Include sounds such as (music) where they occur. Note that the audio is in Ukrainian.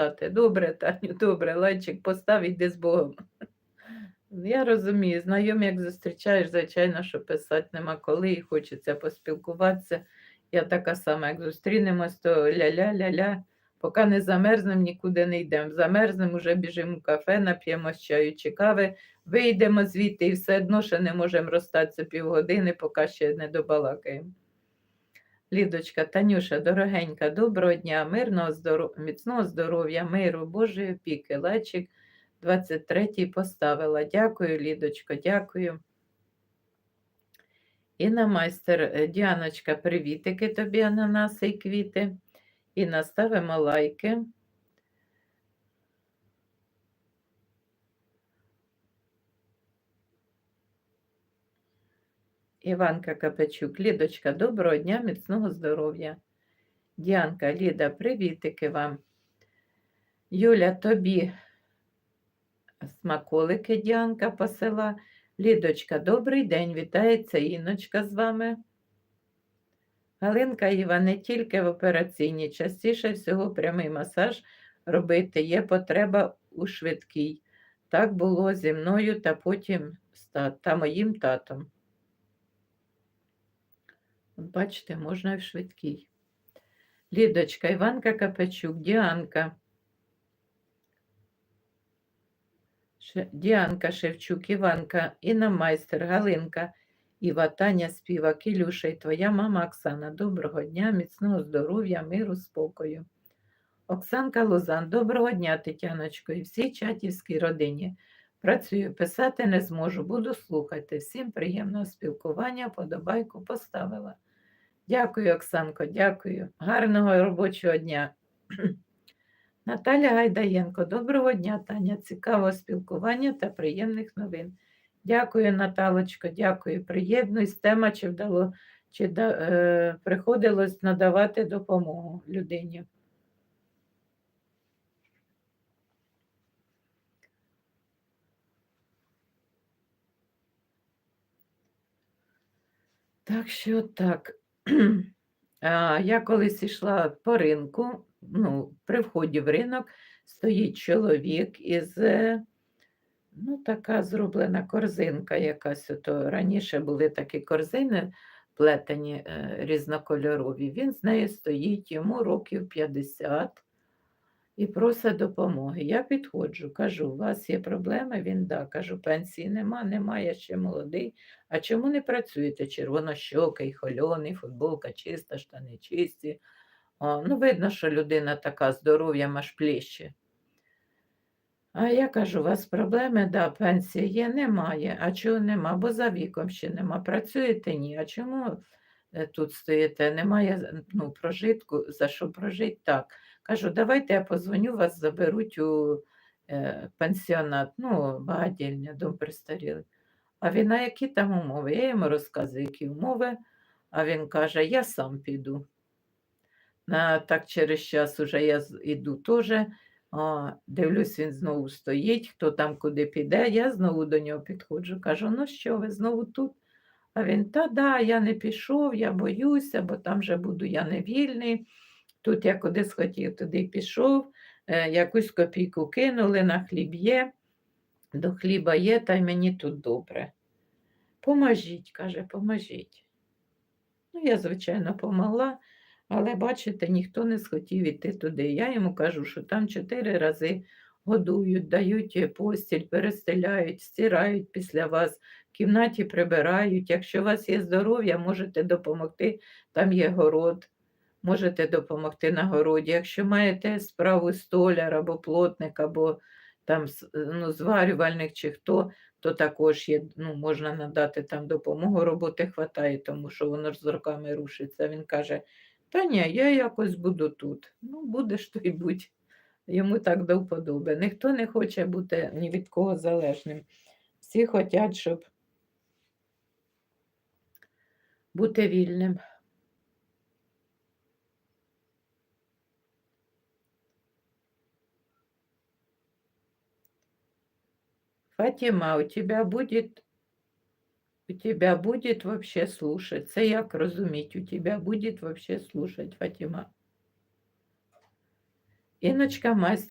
писати. Добре, Таню, добре, лайчик постав, іди з Богом. Я розумію, знайомі, як зустрічаєш, звичайно, що писати нема коли і хочеться поспілкуватися. Я така сама, як зустрінемось, то ля-ля-ля-ля. Поки не замерзнемо, нікуди не йдемо. Замерзнемо, вже біжимо в кафе, нап'ємо чаю чи кави, вийдемо звідти і все одно ще не можемо розстатися півгодини, поки ще не добалакаємо. Лідочка, Танюша, дорогенька, доброго дня, мирного здоров... міцного здоров'я, миру, Божої опіки. Лачик 23-й поставила. Дякую, Лідочко, дякую. Інна майстер, е, Діаночка, привітики тобі, ананаси і квіти. І наставимо лайки. Іванка Капечук, Лідочка, доброго дня, міцного здоров'я. Діанка, Ліда, привітики вам. Юля, тобі смаколики Діанка посила. Лідочка, добрий день, вітається Іночка з вами. Галинка Іва, не тільки в операційній, частіше всього прямий масаж робити є потреба у швидкій. Так було зі мною та потім та, та моїм татом. Бачите, можна і в швидкій. Лідочка, Іванка Капачук, Діанка. Діанка Шевчук, Іванка, Інна Майстер, Галинка, Іва, Таня Співак, Ілюша і твоя мама Оксана. Доброго дня, міцного здоров'я, миру, спокою. Оксанка Лозан, доброго дня, Тетяночко, і всій чатівській родині. Працюю, писати не зможу, буду слухати. Всім приємного спілкування, подобайку поставила. Дякую, Оксанко, дякую. Гарного робочого дня. (clears throat) Наталя Гайдаєнко, доброго дня, Таня. Цікавого спілкування та приємних новин. Дякую, Наталочко, дякую. Приєднуюсь. Тема, чи вдало, чи да, е, приходилось надавати допомогу людині. Так що так. (clears throat) Я колись йшла по ринку, ну, при вході в ринок стоїть чоловік із, е, ну, така зроблена корзинка якась. Ото раніше були такі корзини плетені е, різнокольорові. Він з нею стоїть, йому років 50 і просить допомоги. Я підходжу, кажу, у вас є проблеми? Він да. Кажу, пенсії нема, немає, ще молодий. А чому не працюєте? Червонощокий, хольоний, футболка чиста, штани чисті. О, ну, видно, що людина така здоров'ям аж пліще. А я кажу, у вас проблеми, да, пенсія є, немає. А чого нема? Бо за віком ще нема. Працюєте? Ні. А чому е, тут стоїте? Немає ну, прожитку, за що прожити? Так. Кажу, давайте я позвоню, вас заберуть у е, пансіонат, ну, багатільня, дом престарілих. А він, а які там умови? Я йому розказую, які умови, а він каже, я сам піду. На, так через час уже я іду теж. А, дивлюсь, він знову стоїть, хто там куди піде, я знову до нього підходжу. Кажу, ну що, ви знову тут? А він, та да, я не пішов, я боюся, бо там же буду я не вільний. Тут я куди схотів, туди пішов, е, якусь копійку кинули, на хліб є, до хліба є, та й мені тут добре. Поможіть, каже, поможіть. Ну, я, звичайно, помогла, але бачите, ніхто не схотів іти туди. Я йому кажу, що там чотири рази годують, дають е, постіль, перестеляють, стирають після вас, в кімнаті прибирають. Якщо у вас є здоров'я, можете допомогти, там є город, можете допомогти на городі. Якщо маєте справу столяр або плотник, або там ну, зварювальник чи хто, то також є, ну, можна надати там допомогу, роботи хватає, тому що воно ж з роками рушиться. Він каже, та ні, я якось буду тут. Ну, будеш то й будь. Йому так до вподоби. Ніхто не хоче бути ні від кого залежним. Всі хочуть, щоб бути вільним. Фатима, у тебя будет у тебя будет вообще слушать. Це як розуміть, у тебя будет вообще слушать, Фатима. Іночка